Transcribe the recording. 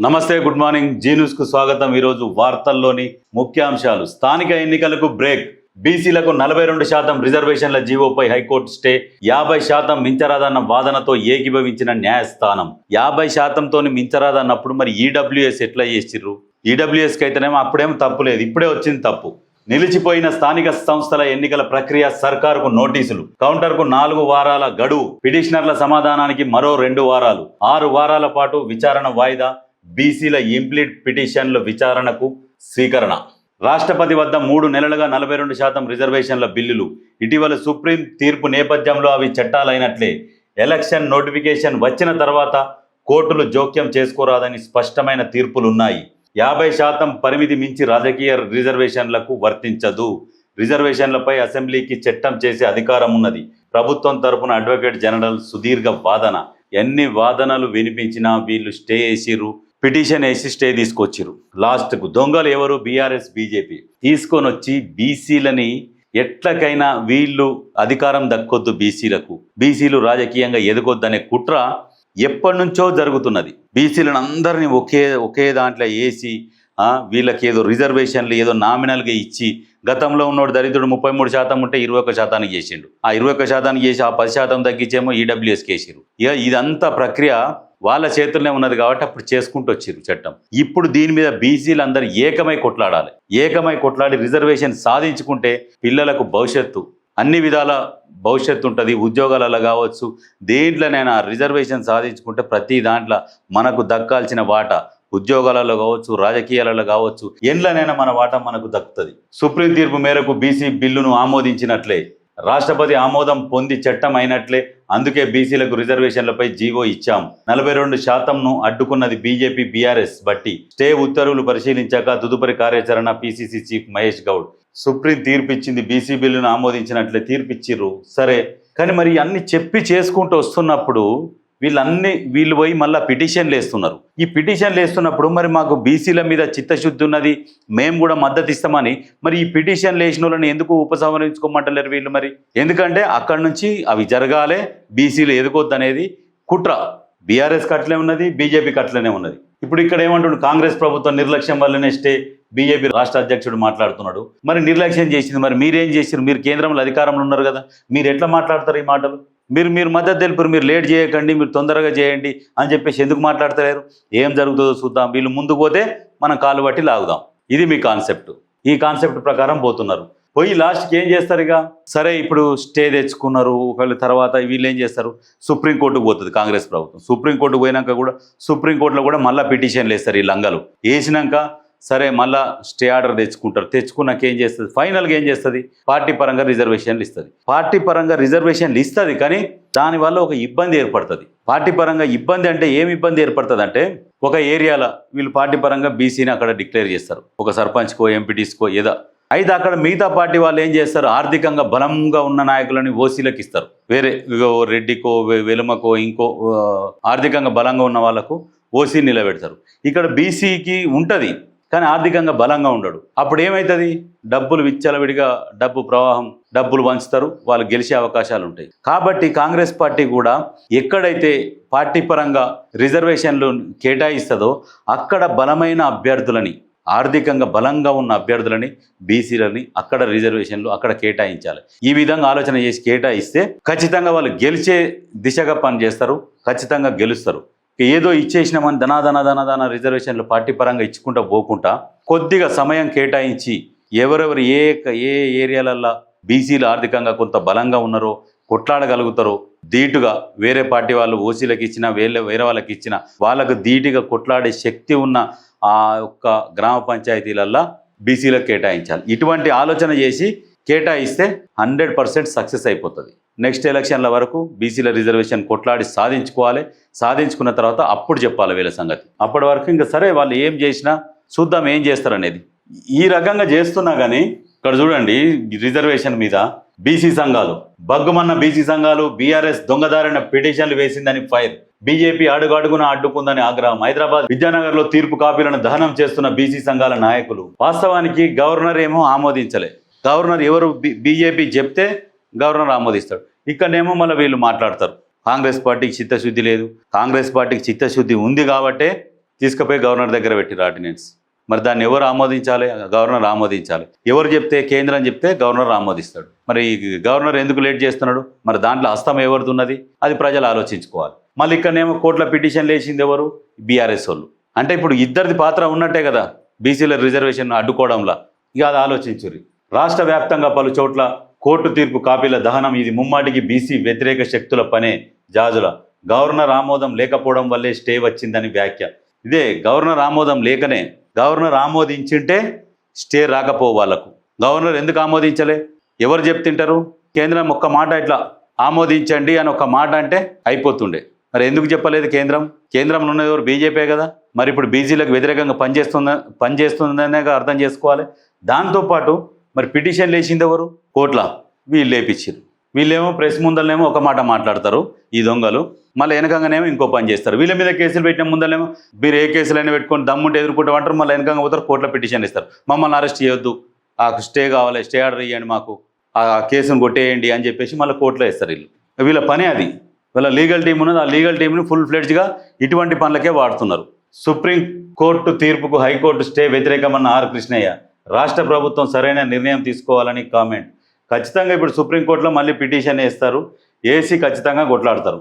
నమస్తే good morning. G న్యూస్కు స్వాగతం. ఈరోజు వార్తల్లోని ముఖ్యాంశాలు. స్థానిక ఎన్నికలకు బ్రేక్. బీసీలకు నలభై రెండు శాతం రిజర్వేషన్ల జీవోపై హైకోర్టు స్టే. యాభై శాతం మించరాదన్న వాదనతో ఏకీభవించిన న్యాయస్థానం. యాభై శాతంతో మించరాదన్నప్పుడు మరి ఈడబ్ల్యూఎస్ ఎట్లా చేసిర్రు? ఈడబ్ల్యూఎస్కి అయితేనేమో అప్పుడేమో తప్పు లేదు. ఇప్పుడే వచ్చింది తప్పు. నిలిచిపోయిన స్థానిక సంస్థల ఎన్నికల ప్రక్రియ సర్కారుకు నోటీసులు. కౌంటర్కు నాలుగు వారాల గడువు. పిటిషనర్ల సమాధానానికి మరో రెండు వారాలు. ఆరు వారాల పాటు విచారణ వాయిదా. బీసీల ఇంప్లీట్ పిటిషన్ల విచారణకు స్వీకరణ. రాష్ట్రపతి వద్ద మూడు నెలలుగా నలభై రెండు శాతం రిజర్వేషన్ల బిల్లులు. ఇటీవల సుప్రీం తీర్పు నేపథ్యంలో అవి చట్టాలైనట్లే. ఎలక్షన్ నోటిఫికేషన్ వచ్చిన తర్వాత కోర్టులు జోక్యం చేసుకోరాదని స్పష్టమైన తీర్పులున్నాయి. యాభై శాతం పరిమితి మించి రాజకీయ రిజర్వేషన్లకు వర్తించదు. రిజర్వేషన్లపై అసెంబ్లీకి చట్టం చేసే అధికారం ఉన్నది. ప్రభుత్వం తరపున అడ్వకేట్ జనరల్ సుదీర్ఘ వాదన. ఎన్ని వాదనలు వినిపించినా వీళ్ళు స్టే వేసిర్రు పిటిషన్ వేసి స్టే తీసుకొచ్చారు లాస్ట్కు దొంగలు ఎవరు? BRS BJP. తీసుకొని వచ్చి బీసీలని ఎట్లకైనా వీళ్ళు అధికారం దక్కొద్దు బీసీలకు. బీసీలు రాజకీయంగా ఎదగొద్దనే కుట్ర ఎప్పటి నుంచో జరుగుతున్నది. బీసీలను అందరినీ ఒకే ఒకే దాంట్లో వేసి వీళ్ళకి ఏదో రిజర్వేషన్లు ఏదో నామినల్గా ఇచ్చి గతంలో ఉన్నోడు దరిద్రుడు ముప్పై మూడు శాతం ఉంటే ఇరవై ఒక్క శాతానికి చేసిండు. ఆ ఇరవై ఒక్క శాతానికి చేసి ఆ పది శాతం తగ్గించేమో ఈడబ్ల్యూఎస్కి వేసిరు ఇక ఇదంతా ప్రక్రియ వాళ్ళ చేతుల్లోనే ఉన్నది కాబట్టి అప్పుడు చేసుకుంటూ వచ్చారు చట్టం. ఇప్పుడు దీని మీద బీసీలు అందరూ ఏకమై కొట్లాడాలి. ఏకమై కొట్లాడి రిజర్వేషన్ సాధించుకుంటే పిల్లలకు భవిష్యత్తు. అన్ని విధాల భవిష్యత్తు ఉంటుంది. ఉద్యోగాలలో కావచ్చు దేంట్లోనైనా రిజర్వేషన్ సాధించుకుంటే ప్రతి దాంట్లో మనకు దక్కాల్సిన వాటా. ఉద్యోగాలలో కావచ్చు రాజకీయాలలో కావచ్చు ఎండ్లనైనా మన వాటా మనకు దక్కుతుంది. సుప్రీం తీర్పు మేరకు బీసీ బిల్లును ఆమోదించినట్లే రాష్ట్రపతి ఆమోదం పొంది చట్టం అయినట్లే అందుకే బీసీలకు రిజర్వేషన్లపై జీవో ఇచ్చాం. నలభై రెండు శాతంను అడ్డుకున్నది బీజేపీ బీఆర్ఎస్ బట్టి. స్టే ఉత్తర్వులు పరిశీలించాక తదుపరి కార్యాచరణ PCC chief Mahesh Goud. Supreme తీర్పిచ్చింది BC బిల్లును ఆమోదించినట్లే తీర్పిచ్చిర్రు. సరే కానీ మరి అన్ని చెప్పి చేసుకుంటూ వస్తున్నప్పుడు వీళ్ళన్ని వీళ్ళు పోయి మళ్ళీ పిటిషన్లు వేస్తున్నారు. ఈ పిటిషన్లు వేస్తున్నప్పుడు మరి మాకు బీసీల మీద చిత్తశుద్ధి ఉన్నది మేము కూడా మద్దతు ఇస్తామని మరి ఈ పిటిషన్లు వేసిన వాళ్ళని ఎందుకు ఉపసంహరించుకోమంటలేరు వీళ్ళు మరి? ఎందుకంటే అక్కడి నుంచి అవి జరగాలే బీసీలు ఎదుకొద్దు అనేది కుట్ర. బీఆర్ఎస్ కట్టలే ఉన్నది బీజేపీకి అట్లనే ఉన్నది. ఇప్పుడు ఇక్కడ ఏమంటుండు కాంగ్రెస్ ప్రభుత్వం నిర్లక్ష్యం వల్లనే స్టే బీజేపీ రాష్ట్ర అధ్యక్షుడు మాట్లాడుతున్నాడు. మరి నిర్లక్ష్యం చేసింది మరి మీరేం చేసారు మీరు కేంద్రంలో అధికారంలో ఉన్నారు కదా మీరు ఎట్లా మాట్లాడతారు ఈ మాటలు? మీరు మీరు మద్దతు తెలుపురు మీరు లేట్ చేయకండి మీరు తొందరగా చేయండి అని చెప్పేసి ఎందుకు మాట్లాడతలేరు? ఏం జరుగుతుందో చూద్దాం. వీళ్ళు ముందుకు పోతే మనం కాలు బట్టి లాగుదాం. ఇది మీ కాన్సెప్ట్. ఈ కాన్సెప్ట్ ప్రకారం పోతున్నారు. పోయి లాస్ట్కి ఏం చేస్తారు ఇక? సరే ఇప్పుడు స్టే తెచ్చుకున్నారు. ఒకవేళ తర్వాత వీళ్ళు ఏం చేస్తారు? సుప్రీంకోర్టుకు పోతుంది కాంగ్రెస్ ప్రభుత్వం. సుప్రీంకోర్టుకు పోయినాక కూడా సుప్రీంకోర్టులో కూడా మళ్ళీ పిటిషన్లు వేస్తారు ఈ లంగలు. వేసినాక సరే మళ్ళా స్టే ఆర్డర్ తెచ్చుకుంటారు. తెచ్చుకున్నాక ఏం చేస్తుంది? ఫైనల్గా ఏం చేస్తుంది? పార్టీ పరంగా రిజర్వేషన్లు ఇస్తుంది. పార్టీ పరంగా రిజర్వేషన్లు ఇస్తుంది కానీ దానివల్ల ఒక ఇబ్బంది ఏర్పడుతుంది. పార్టీ పరంగా ఇబ్బంది అంటే ఏమి ఇబ్బంది ఏర్పడుతుంది అంటే ఒక ఏరియాలో వీళ్ళు పార్టీ పరంగా బీసీని అక్కడ డిక్లేర్ చేస్తారు. ఒక సర్పంచ్కో ఎంపీటీస్కో ఏదో. అయితే అక్కడ మిగతా పార్టీ వాళ్ళు ఏం చేస్తారు? ఆర్థికంగా బలంగా ఉన్న నాయకులని ఓసీలకు ఇస్తారు. వేరే రెడ్డికో వెలుమకో ఇంకో ఆర్థికంగా బలంగా ఉన్న వాళ్ళకు ఓసీ నిలబెడతారు. ఇక్కడ బీసీకి ఉంటుంది. కానీ ఆర్థికంగా బలంగా ఉండడు. అప్పుడు ఏమవుతుంది డబ్బులు విచ్చలవిడిగా డబ్బు ప్రవాహం డబ్బులు పంచుతారు వాళ్ళు గెలిచే అవకాశాలు ఉంటాయి. కాబట్టి కాంగ్రెస్ పార్టీ కూడా ఎక్కడైతే పార్టీ పరంగా రిజర్వేషన్లు కేటాయిస్తుందో అక్కడ బలమైన అభ్యర్థులని ఆర్థికంగా బలంగా ఉన్న అభ్యర్థులని బీసీలని అక్కడ రిజర్వేషన్లు అక్కడ కేటాయించాలి. ఈ విధంగా ఆలోచన చేసి కేటాయిస్తే ఖచ్చితంగా వాళ్ళు గెలిచే దిశగా పనిచేస్తారు ఖచ్చితంగా గెలుస్తారు. ఏదో ఇచ్చేసినామని ధనాధన ధనాధన రిజర్వేషన్లు పార్టీ పరంగా ఇచ్చుకుంటా పోకుండా కొద్దిగా సమయం కేటాయించి ఎవరెవరు ఏ ఏ ఏరియాలల్లో బీసీలు ఆర్థికంగా కొంత బలంగా ఉన్నారో కొట్లాడగలుగుతారో ధీటుగా వేరే పార్టీ వాళ్ళు ఓసీలకు ఇచ్చిన వేరే వేరే వాళ్ళకి ఇచ్చిన వాళ్ళకు ధీటుగా కొట్లాడే శక్తి ఉన్న ఆ యొక్క గ్రామ పంచాయతీలల్లో బీసీలకు కేటాయించాలి. ఇటువంటి ఆలోచన చేసి కేటాయిస్తే హండ్రెడ్ పర్సెంట్ సక్సెస్ అయిపోతుంది. నెక్స్ట్ ఎలక్షన్ల వరకు బీసీల రిజర్వేషన్ కొట్లాడి సాధించుకోవాలి. సాధించుకున్న తర్వాత అప్పుడు చెప్పాలి వీళ్ళ సంగతి. అప్పటి వరకు ఇంకా సరే వాళ్ళు ఏం చేసినా చూద్దాం ఏం చేస్తారనేది. ఈ రకంగా చేస్తున్నా కానీ ఇక్కడ చూడండి రిజర్వేషన్ మీద బీసీ సంఘాలు బగ్గుమన్న బీసీ సంఘాలు బీఆర్ఎస్ దొంగదారిన పిటిషన్లు వేసిందని ఫైర్ బీజేపీ అడుగు అడుగున అడ్డుకుందని ఆగ్రహం హైదరాబాద్ విద్యానగర్లో తీర్పు కాపీలను దహనం చేస్తున్న బీసీ సంఘాల నాయకులు వాస్తవానికి గవర్నర్ ఏమో ఆమోదించలే. గవర్నర్ ఎవరు? బీజేపీ చెప్తే గవర్నర్ ఆమోదిస్తాడు. ఇక్కడనేమో మళ్ళీ వీళ్ళు మాట్లాడతారు. కాంగ్రెస్ పార్టీకి చిత్తశుద్ధి లేదు. కాంగ్రెస్ పార్టీకి చిత్తశుద్ధి ఉంది కాబట్టే తీసుకుపోయి గవర్నర్ దగ్గర పెట్టిరు ఆర్డినెన్స్. మరి దాన్ని ఎవరు ఆమోదించాలి? గవర్నర్ ఆమోదించాలి. ఎవరు చెప్తే కేంద్రం చెప్తే గవర్నర్ ఆమోదిస్తాడు. మరి గవర్నర్ ఎందుకు లేట్ చేస్తున్నాడు? మరి దాంట్లో హస్తం ఎవరిది ఉన్నది అది ప్రజలు ఆలోచించుకోవాలి. మళ్ళీ ఇక్కడనేమో కోట్ల పిటిషన్ లేచింది ఎవరు? బీఆర్ఎస్ వాళ్ళు. అంటే ఇప్పుడు ఇద్దరిది పాత్ర ఉన్నట్టే కదా. బీసీల రిజర్వేషన్ అడ్డుకోవడంలో. ఇక అది ఆలోచించుర్రి. రాష్ట్ర వ్యాప్తంగా పలు చోట్ల కోర్టు తీర్పు కాపీల దహనం ఇది ముమ్మాటికి బీసీ వ్యతిరేక శక్తుల పనే. జాజుల గవర్నర్ ఆమోదం లేకపోవడం వల్లే స్టే వచ్చిందని వ్యాఖ్య. ఇదే గవర్నర్ ఆమోదం లేకనే గవర్నర్ ఆమోదించింటే స్టే రాకపో వాళ్ళకు. గవర్నర్ ఎందుకు ఆమోదించలే? ఎవరు చెప్తుంటారు? కేంద్రం ఒక్క మాట ఇట్లా ఆమోదించండి అని ఒక మాట అంటే అయిపోతుండే. మరి ఎందుకు చెప్పలేదు కేంద్రం? కేంద్రంలో ఉన్నది ఎవరు? బీజేపీ కదా. మరి ఇప్పుడు బీజీలకు వ్యతిరేకంగా పనిచేస్తుంద పనిచేస్తుందనే అర్థం చేసుకోవాలి. దాంతోపాటు మరి పిటిషన్ లేచింది ఎవరు? కోట్ల. వీళ్ళు లేపించారు వీళ్ళేమో ప్రెస్ ముందరనేమో ఒక మాట మాట్లాడతారు ఈ దొంగలు. మళ్ళీ వెనకంగానేమో ఇంకో పని చేస్తారు. వీళ్ళ మీద కేసులు పెట్టిన ముందరనేమో మీరు ఏ కేసులైనా పెట్టుకొని దమ్ముంటే ఎదుర్కొంటామంటారు మళ్ళీ వెనకంగా పోతారు కోర్టులో పిటిషన్ ఇస్తారు. మమ్మల్ని అరెస్ట్ చేయొద్దు. ఆ స్టే కావాలి స్టే ఆర్డర్ ఇవ్వండి మాకు. ఆ కేసును కొట్టేయండి అని చెప్పేసి మళ్ళీ కోర్టులో వేస్తారు వీళ్ళు. వీళ్ళ పని అది. వీళ్ళ లీగల్ టీం ఉన్నది ఆ లీగల్ టీంని ఫుల్ ఫ్లెడ్జ్గా ఇటువంటి పనులకే వాడుతున్నారు. సుప్రీం కోర్టు తీర్పుకు హైకోర్టు స్టే వ్యతిరేకమన్న ఆర్ కృష్ణయ్య రాష్ట్ర ప్రభుత్వం సరైన నిర్ణయం తీసుకోవాలని కామెంట్. ఖచ్చితంగా ఇప్పుడు సుప్రీంకోర్టులో మళ్ళీ పిటిషన్ వేస్తారు. ఏసీ ఖచ్చితంగా కొట్లాడతారు.